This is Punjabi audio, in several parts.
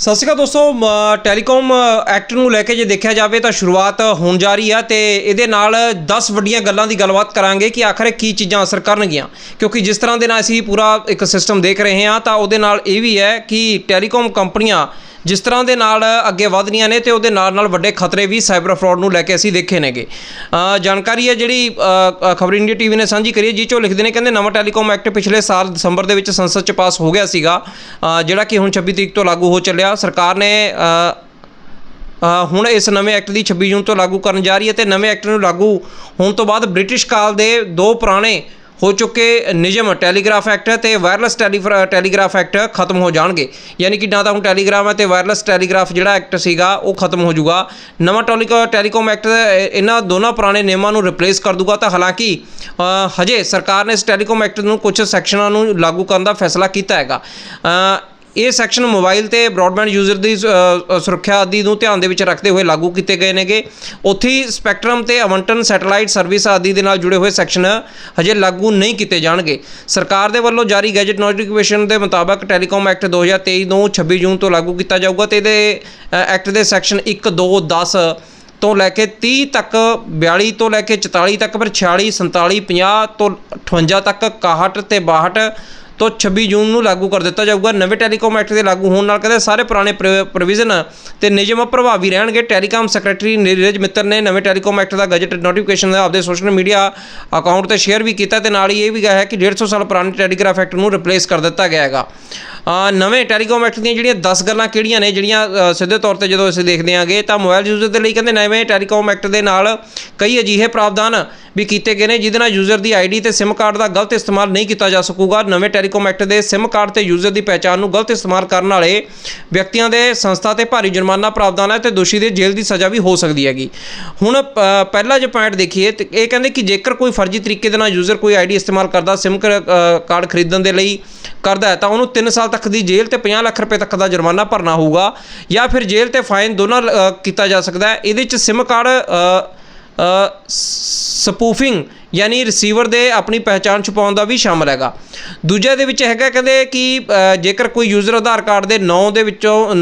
ਸਤਿ ਸ਼੍ਰੀ ਅਕਾਲ ਦੋਸਤੋ, ਮ- ਟੈਲੀਕਾਮ ਐਕਟ ਨੂੰ ਲੈ ਕੇ ਜੇ ਦੇਖਿਆ ਜਾਵੇ ਤਾਂ ਸ਼ੁਰੂਆਤ ਹੋਣ ਜਾ ਰਹੀ ਆ ਤੇ ਇਹਦੇ ਨਾਲ 10 ਵੱਡੀਆਂ ਗੱਲਾਂ ਦੀ ਗੱਲਬਾਤ ਕਰਾਂਗੇ ਕਿ ਆਖਰ ਕੀ ਚੀਜ਼ਾਂ ਅਸਰ ਕਰਨਗੀਆਂ। ਕਿਉਂਕਿ ਜਿਸ ਤਰ੍ਹਾਂ ਦੇ ਨਾਲ ਅਸੀਂ ਪੂਰਾ ਇੱਕ ਸਿਸਟਮ ਦੇਖ ਰਹੇ ਹਾਂ ਤਾਂ ਉਹਦੇ ਨਾਲ ਇਹ ਵੀ ਹੈ ਕਿ ਟੈਲੀਕਾਮ ਕੰਪਨੀਆਂ ਜਿਸ ਤਰ੍ਹਾਂ ਦੇ ਨਾਲ ਅੱਗੇ ਵਧ ਰਹੀਆਂ ਨੇ ਤੇ ਉਹਦੇ ਨਾਲ ਨਾਲ ਵੱਡੇ ਖਤਰੇ ਵੀ ਸਾਈਬਰ ਫਰਾਡ ਨੂੰ ਲੈ ਕੇ ਅਸੀਂ ਦੇਖੇ ਨੇਗੇ। ਜਾਣਕਾਰੀ ਹੈ ਜਿਹੜੀ ਖਬਰ ਇੰਡੀਆ ਟੀਵੀ ਨੇ ਸਾਂਝੀ ਕਰੀ ਹੈ, ਜਿਹ 'ਚੋਂ ਲਿਖਦੇ ਨੇ, ਕਹਿੰਦੇ ਨਵਾਂ ਟੈਲੀਕਾਮ ਐਕਟ ਪਿਛਲੇ ਸਾਲ ਦਸੰਬਰ ਦੇ ਵਿੱਚ ਸੰਸਦ 'ਚ ਪਾਸ ਹੋ ਗਿਆ ਸੀਗਾ। ਜਿਹੜਾ ਕਿ ਹੁਣ 26 ਤਰੀਕ ਤੋਂ ਲਾਗੂ ਹੋ ਚੱਲਿਆ। ਸਰਕਾਰ ਨੇ ਹੁਣ ਇਸ ਨਵੇਂ ਐਕਟ ਦੀ 26 ਜੂਨ ਤੋਂ ਲਾਗੂ ਕਰਨ ਜਾ ਰਹੀ ਹੈ ਤੇ ਨਵੇਂ ਐਕਟ ਨੂੰ ਲਾਗੂ ਹੋਣ ਤੋਂ ਬਾਅਦ ਬ੍ਰਿਟਿਸ਼ ਕਾਲ ਦੇ ਦੋ ਪੁਰਾਣੇ ਹੋ ਚੁੱਕੇ ਨਿਯਮ ਟੈਲੀਗ੍ਰਾਫ ਐਕਟ ਤੇ ਵਾਇਰਲੈਸ ਟੈਲੀਫਰ- ਟੈਲੀਗ੍ਰਾਫ ਐਕਟ ਖਤਮ ਹੋ ਜਾਣਗੇ। ਯਾਨੀ ਕਿ ਨਾ ਤਾਂ ਹੁਣ ਟੈਲੀਗ੍ਰਾਮ ਹੈ ਤੇ ਵਾਇਰਲੈਸ ਟੈਲੀਗ੍ਰਾਫ ਜਿਹੜਾ ਐਕਟ ਸੀਗਾ, ਉਹ ਖਤਮ ਹੋ ਜਾਊਗਾ। ਨਵਾਂ ਟੈਲੀਕਾ ਟੈਲੀਕਾਮ ਐਕਟ, ਇਹਨਾਂ ਦੋਨਾਂ ਪੁਰਾਣੇ ਨਿਯਮਾਂ ਨੂੰ ਰਿਪਲੇਸ ਕਰ ਦੂਗਾ ਤਾਂ ਹਾਲਾਂਕਿ ਹਜੇ ਸਰਕਾਰ ਨੇ ਇਸ ਟੈਲੀਕਾਮ ਐਕਟ ਨੂੰ ਕੁਝ ਸੈਕਸ਼ਨਾਂ ਨੂੰ ਲਾਗੂ ਕਰਨ ਦਾ ਫੈਸਲਾ ਕੀਤਾ ਹੈਗਾ। ਇਹ ਸੈਕਸ਼ਨ ਮੋਬਾਈਲ ਤੇ ਬ੍ਰੌਡਬੈਂਡ ਯੂਜ਼ਰ ਦੀ ਅ, ਸੁਰੱਖਿਆ ਆਦਿ ਨੂੰ ਧਿਆਨ ਦੇ ਵਿੱਚ ਰੱਖਦੇ ਹੋਏ ਲਾਗੂ ਕੀਤੇ ਗਏ ਨੇਗੇ। ਉੱਥੇ ਹੀ ਸਪੈਕਟਰਮ ਤੇ ਅਵੰਟਨ ਸੈਟੇਲਾਈਟ ਸਰਵਿਸ ਆਦਿ ਦੇ ਨਾਲ ਜੁੜੇ ਹੋਏ ਸੈਕਸ਼ਨ ਹਜੇ ਲਾਗੂ ਨਹੀਂ ਕੀਤੇ ਜਾਣਗੇ। ਸਰਕਾਰ ਦੇ ਵੱਲੋਂ ਜਾਰੀ ਗੈਜਟ ਨੋਟੀਫਿਕੇਸ਼ਨ ਦੇ ਮੁਤਾਬਕ ਟੈਲੀਕਾਮ ਐਕਟ 2023 ਨੂੰ 26 ਜੂਨ ਤੋਂ ਲਾਗੂ ਕੀਤਾ ਜਾਊਗਾ ਤੇ ਇਹਦੇ ਐਕਟ ਦੇ ਸੈਕਸ਼ਨ 1 2 10 ਤੋਂ ਲੈ ਕੇ 30 ਤੱਕ 42 ਤੋਂ ਲੈ ਕੇ 44 ਤੱਕ ਫਿਰ 46 47 50 ਤੋਂ 58 ਤੱਕ 61 ਤੇ 62 ਤੋਂ 26 ਜੂਨ ਨੂੰ ਲਾਗੂ ਕਰ ਦਿੱਤਾ ਜਾਊਗਾ। ਨਵੇਂ ਟੈਲੀਕਾਮ ਐਕਟ ਦੇ ਲਾਗੂ ਹੋਣ ਨਾਲ ਕਹਿੰਦੇ ਸਾਰੇ ਪੁਰਾਣੇ ਪ੍ਰੋਵੀਜ਼ਨ ਤੇ ਨਿਯਮ ਪ੍ਰਭਾਵੀ ਰਹਿਣਗੇ। ਟੈਲੀਕਾਮ ਸੈਕਟਰੀ ਨੀਰਜ ਮਿੱਤਰ ਨੇ ਨਵੇਂ ਟੈਲੀਕਾਮ ਐਕਟ ਦਾ ਗਜਟ ਨੋਟੀਫਿਕੇਸ਼ਨ ਆਪਦੇ ਸੋਸ਼ਲ ਮੀਡੀਆ ਅਕਾਊਂਟ ਤੇ ਸ਼ੇਅਰ ਵੀ ਕੀਤਾ ਤੇ ਨਾਲ ਹੀ ਇਹ ਵੀ ਕਿਹਾ ਹੈ ਕਿ 150 ਸਾਲ ਪੁਰਾਣੇ ਟੈਲੀਗ੍ਰਾਫ ਐਕਟ ਨੂੰ ਰਿਪਲੇਸ ਕਰ ਦਿੱਤਾ ਗਿਆ ਹੈਗਾ। ਨਵੇਂ ਟੈਲੀਕਾਮ ਐਕਟ ਦੀਆਂ ਜਿਹੜੀਆਂ 10 ਗੱਲਾਂ ਕਿਹੜੀਆਂ ਨੇ, ਜਿਹੜੀਆਂ ਸਿੱਧੇ ਤੌਰ ਤੇ ਜਦੋਂ ਅਸੀਂ ਦੇਖਦੇ ਆਂਗੇ ਤਾਂ ਮੋਬਾਈਲ ਯੂਜ਼ਰ ਦੇ ਲਈ ਕਹਿੰਦੇ ਨਵੇਂ ਟੈਲੀਕਾਮ ਐਕਟ ਦੇ ਨਾਲ ਕਈ ਅਜਿਹੇ ਪ੍ਰਾਵਧਾਨ ਵੀ ਕੀਤੇ ਗਏ ਨੇ ਜਿਹਦੇ ਨਾਲ ਯੂਜ਼ਰ ਦੀ ਆਈਡੀ ਤੇ SIM ਕਾਰਡ ਦਾ ਗਲਤ ਇਸਤੇਮਾਲ ਨਹੀਂ ਕੀਤਾ ਜਾ ਸਕੂਗਾ। ਨਵੇਂ ਟੈਲੀਕਾਮ ਐਕਟ ਦੇ SIM ਕਾਰਡ ਤੇ ਯੂਜ਼ਰ ਦੀ ਪਹਿਚਾਣ ਨੂੰ ਗਲਤ ਇਸਤੇਮਾਲ ਕਰਨ ਵਾਲੇ ਵਿਅਕਤੀਆਂ ਦੇ ਸੰਸਥਾ ਤੇ ਭਾਰੀ ਜੁਰਮਾਨਾ ਪ੍ਰਾਵਧਾਨ ਹੈ ਤੇ ਦੋਸ਼ੀ ਦੇ ਜੇਲ੍ਹ ਦੀ ਸਜ਼ਾ ਵੀ ਹੋ ਸਕਦੀ ਹੈਗੀ। ਹੁਣ ਪਹਿਲਾ ਜੇ ਪੁਆਇੰਟ ਦੇਖੀਏ ਤੇ ਇਹ ਕਹਿੰਦੇ ਕਿ ਜੇਕਰ ਕੋਈ ਫਰਜ਼ੀ ਤਰੀਕੇ ਦੇ ਨਾਲ ਯੂਜ਼ਰ ਕੋਈ ਆਈਡੀ ਇਸਤੇਮਾਲ ਕਰਦਾ SIM ਕ- ਕਾਰਡ ਖਰੀਦਣ ਦੇ ਲਈ ਕਰਦਾ ਹੈ ਤਾਂ ਉਹਨੂੰ 3 ਸਾਲ ਤੱਕ ਦੀ ਜੇਲ੍ਹ ਤੇ 50 ਲੱਖ ਰੁਪਏ ਤੱਕ ਦਾ ਜੁਰਮਾਨਾ ਭਰਨਾ ਹੋਊਗਾ ਜਾਂ ਫਿਰ ਜੇਲ੍ਹ ਤੇ ਫਾਈਨ ਦੋਨਾਂ ਅ, ਕੀਤਾ ਜਾ ਸਕਦਾ ਹੈ। ਇਹਦੇ ਚ SIM ਕਾਰਡ ਸਪੂਫਿੰਗ ਯਾਨੀ ਰਿਸੀਵਰ ਦੇ ਆਪਣੀ ਪਹਿਚਾਣ ਛੁਪਾਉਣ ਦਾ ਵੀ ਸ਼ਾਮਲ ਹੈਗਾ। ਦੂਜੇ ਦੇ ਵਿੱਚ ਹੈਗਾ ਕਹਿੰਦੇ ਕਿ ਜੇਕਰ ਕੋਈ ਯੂਜ਼ਰ ਆਧਾਰ ਕਾਰਡ ਦੇ 9 ਦੇ ਵਿੱਚੋਂ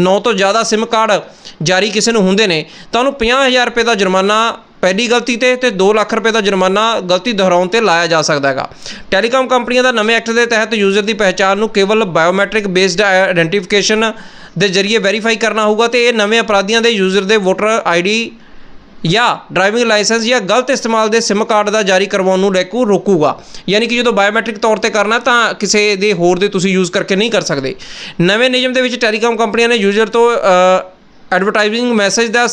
9 ਤੋਂ ਜ਼ਿਆਦਾ SIM ਕਾਰਡ ਜਾਰੀ ਕਿਸੇ ਨੂੰ ਹੁੰਦੇ ਨੇ, ਤਾਂ ਉਹਨੂੰ 50000 ਰੁਪਏ ਦਾ ਜੁਰਮਾਨਾ ਪਹਿਲੀ ਗਲਤੀ ਤੇ ਤੇ 2 ਲੱਖ ਰੁਪਏ ਦਾ ਜੁਰਮਾਨਾ ਗਲਤੀ ਦੁਹਰਾਉਣ ਤੇ ਲਾਇਆ ਜਾ ਸਕਦਾ ਹੈਗਾ। ਟੈਲੀਕਾਮ ਕੰਪਨੀਆਂ ਦਾ ਨਵੇਂ ਐਕਟ ਦੇ ਤਹਿਤ ਯੂਜ਼ਰ ਦੀ ਪਹਿਚਾਣ ਨੂੰ ਕੇਵਲ ਬਾਇਓਮੈਟ੍ਰਿਕ ਬੇਸਡ ਆਇਡੈਂਟੀਫਿਕੇਸ਼ਨ ਦੇ ਜ਼ਰੀਏ ਵੈਰੀਫਾਈ ਕਰਨਾ ਹੋਊਗਾ ਤੇ ਇਹ ਨਵੇਂ ਅਪਰਾਧੀਆਂ ਦੇ ਯੂਜ਼ਰ ਦੇ ਵੋਟਰ ਆਈਡੀ ਜਾਂ ਡਰਾਈਵਿੰਗ ਲਾਇਸੈਂਸ ਜਾਂ ਗਲਤ ਇਸਤੇਮਾਲ ਦੇ SIM ਕਾਰਡ ਦਾ ਜਾਰੀ ਕਰਵਾਉਣ ਨੂੰ ਲੈ ਕੇ ਰੋਕੂਗਾ। ਯਾਨੀ ਕਿ ਜਦੋਂ ਬਾਇਓਮੈਟ੍ਰਿਕ ਤੌਰ ਤੇ ਕਰਨਾ ਤਾਂ ਕਿਸੇ ਦੇ ਹੋਰ ਦੇ ਤੁਸੀਂ ਯੂਜ਼ ਕਰਕੇ ਨਹੀਂ ਕਰ ਸਕਦੇ। ਨਵੇਂ ਨਿਯਮ ਦੇ ਵਿੱਚ ਟੈਲੀਕਾਮ ਕੰਪਨੀਆਂ ਨੇ ਯੂਜ਼ਰ ਤੋਂ ਐਡਵਰਟਾਈਜ਼ਿੰਗ ਮੈਸੇਜ ਦਾ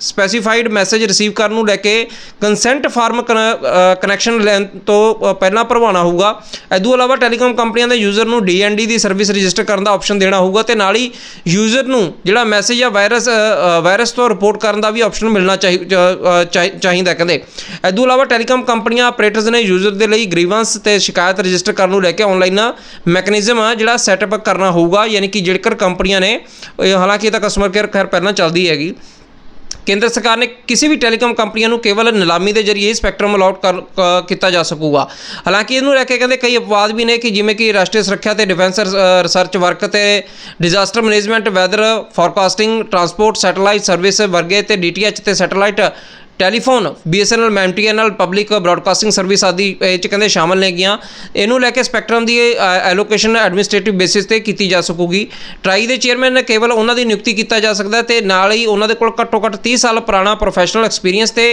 ਸਪੈਸੀਫਾਈਡ ਮੈਸੇਜ ਰਿਸੀਵ ਕਰਨ ਨੂੰ ਲੈ ਕੇ ਕੰਸੈਂਟ ਫਾਰਮ ਕਨੈਕਸ਼ਨ ਲੈਣ ਤੋਂ ਪਹਿਲਾਂ ਭਰਵਾਉਣਾ ਹੋਊਗਾ। ਇਸ ਤੋਂ ਇਲਾਵਾ ਟੈਲੀਕਾਮ ਕੰਪਨੀਆਂ ਦੇ ਯੂਜ਼ਰ ਨੂੰ ਡੀ ਦੀ ਸਰਵਿਸ ਰਜਿਸਟਰ ਕਰਨ ਦਾ ਆਪਸ਼ਨ ਦੇਣਾ ਹੋਊਗਾ ਤੇ ਨਾਲ ਹੀ ਯੂਜ਼ਰ ਨੂੰ ਜਿਹੜਾ ਮੈਸੇਜ ਜਾਂ ਵਾਇਰਸ ਵਾਇਰਸ ਤੋਂ ਰਿਪੋਰਟ ਕਰਨ ਦਾ ਵੀ ਆਪਸ਼ਨ ਮਿਲਣਾ ਚਾਹੀ- ਚਾਹੀ- ਚਾਹੀਦਾ ਕਹਿੰਦੇ। ਇਸ ਤੋਂ ਇਲਾਵਾ ਟੈਲੀਕਾਮ ਕੰਪਨੀਆਂ ਆਪਰੇਟਰਸ ਨੇ ਯੂਜ਼ਰ ਦੇ ਲਈ ਗ੍ਰੀਵੈਂਸ ਤੇ ਸ਼ਿਕਾਇਤ ਰਜਿਸਟਰ ਕਰਨ ਨੂੰ ਲੈ ਕੇ ਆਨਲਾਈਨ ਮੈਕੈਨਿਜ਼ਮ ਆ ਜਿਹੜਾ ਸੈਟਅਪ ਕਰਨਾ ਹੋਊਗਾ, ਯਾਨੀ ਕਿ ਜੇਕਰ ਕੰਪਨੀਆਂ ਨੇ ਹਾਲਾਂਕਿ ਇਹ ਤਾਂ ਕਸਟਮਰ ਕੇਅਰ ਖੈਰ ਪਹਿਲਾਂ ਚੱਲਦੀ ਹੈਗੀ। ਕੇਂਦਰ ਸਰਕਾਰ ਨੇ ਕਿਸੇ ਵੀ ਟੈਲੀਕਾਮ ਕੰਪਨੀਆਂ ਨੂੰ ਕੇਵਲ ਨਿਲਾਮੀ ਦੇ ਜ਼ਰੀਏ ਹੀ ਸਪੈਕਟਰਮ ਅਲਾਟ ਕਰ, ਕ- ਕੀਤਾ ਜਾ ਸਕੂਗਾ। ਹਾਲਾਂਕਿ ਇਹਨੂੰ ਲੈ ਕੇ ਕਹਿੰਦੇ ਕਈ ਅਪਵਾਦ ਵੀ ਨੇ ਕਿ ਜਿਵੇਂ ਕਿ ਰਾਸ਼ਟਰੀ ਸੁਰੱਖਿਆ ਤੇ ਡਿਫੈਂਸ ਰਿਸਰਚ ਵਰਕ ਤੇ disaster management weather forecasting transport satellite service ਵਰਗੇ ਤੇ ਡੀਟੀਐਚ ਤੇ satellite telephone BSNL MTNL public broadcasting service ਆਦਿ, ਇਹ ਚ ਕਹਿੰਦੇ ਸ਼ਾਮਲ ਨੇਗੀਆਂ ਇਹਨੂੰ ਲੈ ਕੇ ਸਪੈਕਟਰਮ ਦੀ ਐਲੋਕੇਸ਼ਨ ਐਡਮਿਨਿਸਟ੍ਰੇਟਿਵ ਬੇਸਿਸ ਤੇ ਕੀਤੀ ਜਾ ਸਕੂਗੀ। ਟਰਾਈ ਦੇ ਚੇਅਰਮੈਨ ਨੇ ਕੇਵਲ ਉਹਨਾਂ ਦੀ ਨਿਯੁਕਤੀ ਕੀਤਾ ਜਾ ਸਕਦਾ ਤੇ ਨਾਲ ਹੀ ਉਹਨਾਂ ਦੇ ਕੋਲ ਘੱਟੋ ਘੱਟ 30 ਸਾਲ ਪੁਰਾਣਾ ਪ੍ਰੋਫੈਸ਼ਨਲ ਐਕਸਪੀਰੀਅੰਸ ਤੇ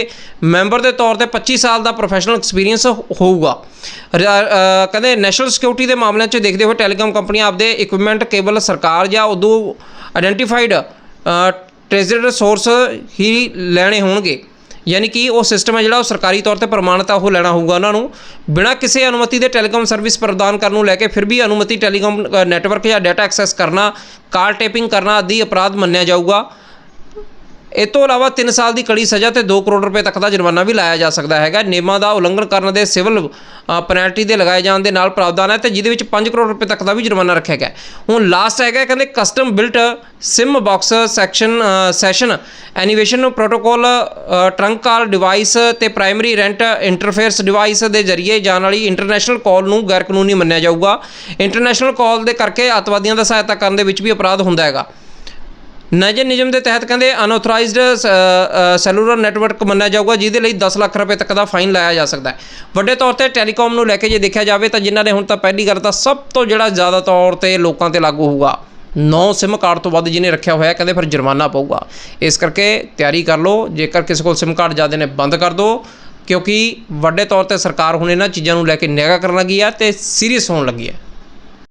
ਮੈਂਬਰ ਦੇ ਤੌਰ ਤੇ 25 ਸਾਲ ਦਾ ਪ੍ਰੋਫੈਸ਼ਨਲ ਐਕਸਪੀਰੀਅੰਸ ਹੋਊਗਾ। ਕਹਿੰਦੇ ਨੈਸ਼ਨਲ ਸਿਕਿਉਰਿਟੀ ਦੇ ਮਾਮਲਿਆਂ 'ਚ ਦੇਖਦੇ ਹੋਏ ਟੈਲੀਕਾਮ ਕੰਪਨੀਆਂ ਆਪਦੇ ਇਕਵਿਪਮੈਂਟ ਕੇਵਲ ਸਰਕਾਰ ਜਾਂ ਉਦੋਂ ਆਇਡੈਂਟੀਫਾਈਡ ਟ੍ਰੇਜ਼ਰਡ ਸੋਰਸ ਹੀ ਲੈਣੇ ਹੋਣਗੇ। ਯਾਨੀ ਕਿ ਉਹ ਸਿਸਟਮ ਹੈ ਜਿਹੜਾ ਉਹ ਸਰਕਾਰੀ ਤੌਰ ਤੇ ਪ੍ਰਮਾਣਿਤ ਆ ਉਹ ਲੈਣਾ ਹੋਊਗਾ ਉਹਨਾਂ ਨੂੰ। ਬਿਨਾਂ ਕਿਸੇ ਅਨੁਮਤੀ ਦੇ ਟੈਲੀਕਾਮ ਸਰਵਿਸ ਪ੍ਰਦਾਨ ਕਰਨ ਨੂੰ ਲੈ ਕੇ ਫਿਰ ਵੀ ਅਨੁਮਤੀ ਟੈਲੀਕਾਮ ਅ, ਨੈਟਵਰਕ ਜਾਂ ਡਾਟਾ ਐਕਸੈਸ ਕਰਨਾ ਕਾਲ ਟੇਪਿੰਗ ਕਰਨਾ ਆਦਿ ਅਪਰਾਧ ਮੰਨਿਆ ਜਾਊਗਾ। ਇਹ ਤੋਂ ਇਲਾਵਾ 3 ਸਾਲ ਦੀ ਕੜੀ ਸਜ਼ਾ ਤੇ 2 ਕਰੋੜ ਰੁਪਏ ਤੱਕ ਦਾ ਜੁਰਮਾਨਾ ਵੀ ਲਾਇਆ ਜਾ ਸਕਦਾ ਹੈਗਾ। ਨਿਯਮਾਂ ਦਾ ਉਲੰਘਣ ਕਰਨ ਦੇ ਸਿਵਲ ਪੈਨਲਟੀ ਦੇ ਲਗਾਏ ਜਾਣ ਦੇ ਨਾਲ ਪ੍ਰਾਵਧਾਨ ਹੈ ਤੇ ਜਿਹਦੇ ਵਿੱਚ 5 ਕਰੋੜ ਰੁਪਏ ਤੱਕ ਦਾ ਵੀ ਜੁਰਮਾਨਾ ਰੱਖਿਆ ਗਿਆ ਹੁਣ ਲਾਸਟ ਹੈਗਾ, ਕਹਿੰਦੇ custom built SIM box section session initiation protocol trunk call device ਤੇ ਪ੍ਰਾਇਮਰੀ ਰੈਂਟ ਇੰਟਰਫੇਸ ਡਿਵਾਈਸ ਦੇ ਜ਼ਰੀਏ ਜਾਣ ਵਾਲੀ ਇੰਟਰਨੈਸ਼ਨਲ ਕਾਲ ਨੂੰ ਗੈਰ ਕਾਨੂੰਨੀ ਮੰਨਿਆ ਜਾਊਗਾ। ਇੰਟਰਨੈਸ਼ਨਲ ਕਾਲ ਦੇ ਕਰਕੇ ਅੱਤਵਾਦੀਆਂ ਦਾ ਸਹਾਇਤਾ ਕਰਨ ਦੇ ਵਿੱਚ ਵੀ ਅਪਰਾਧ ਹੁੰਦਾ ਹੈਗਾ। ਨਜਰ ਨਿਯਮ ਦੇ ਤਹਿਤ ਕਹਿੰਦੇ ਅਨਆਥੋਰਾਈਜ਼ਡ ਸੈਲੂਲਰ ਨੈਟਵਰਕ ਮੰਨਿਆ ਜਾਊਗਾ, ਜਿਹਦੇ ਲਈ 10 ਲੱਖ ਰੁਪਏ ਤੱਕ ਦਾ ਫਾਈਨ ਲਾਇਆ ਜਾ ਸਕਦਾ ਹੈ। ਵੱਡੇ ਤੌਰ ਤੇ ਟੈਲੀਕਾਮ ਨੂੰ ਲੈ ਕੇ ਜੇ ਦੇਖਿਆ ਜਾਵੇ ਤਾਂ ਜਿਨ੍ਹਾਂ ਨੇ ਹੁਣ ਤਾਂ ਪਹਿਲੀ ਗੱਲ ਤਾਂ ਸਭ ਤੋਂ ਜਿਹੜਾ ਜ਼ਿਆਦਾ ਤੌਰ ਤੇ ਲੋਕਾਂ ਤੇ ਲਾਗੂ ਹੋਊਗਾ, ਨੌ ਸਿਮ ਕਾਰਡ ਤੋਂ ਵੱਧ ਜਿਹਨੇ ਰੱਖਿਆ ਹੋਇਆ, ਕਹਿੰਦੇ ਫਿਰ ਜੁਰਮਾਨਾ ਪਊਗਾ। ਇਸ ਕਰਕੇ ਤਿਆਰੀ ਕਰ ਲਓ, ਜੇਕਰ ਕਿਸੇ ਕੋਲ ਸਿਮ ਕਾਰਡ ਜ਼ਿਆਦਾ ਨੇ, ਬੰਦ ਕਰ ਦਿਓ, ਕਿਉਂਕਿ ਵੱਡੇ ਤੌਰ ਤੇ ਸਰਕਾਰ ਹੁਣ ਇਹਨਾਂ ਚੀਜ਼ਾਂ ਨੂੰ ਲੈ ਕੇ ਨਿਗਾਹ ਕਰਨ ਲੱਗੀ ਆ ਤੇ ਸੀਰੀਅਸ ਹੋਣ ਲੱਗੀ ਹੈ।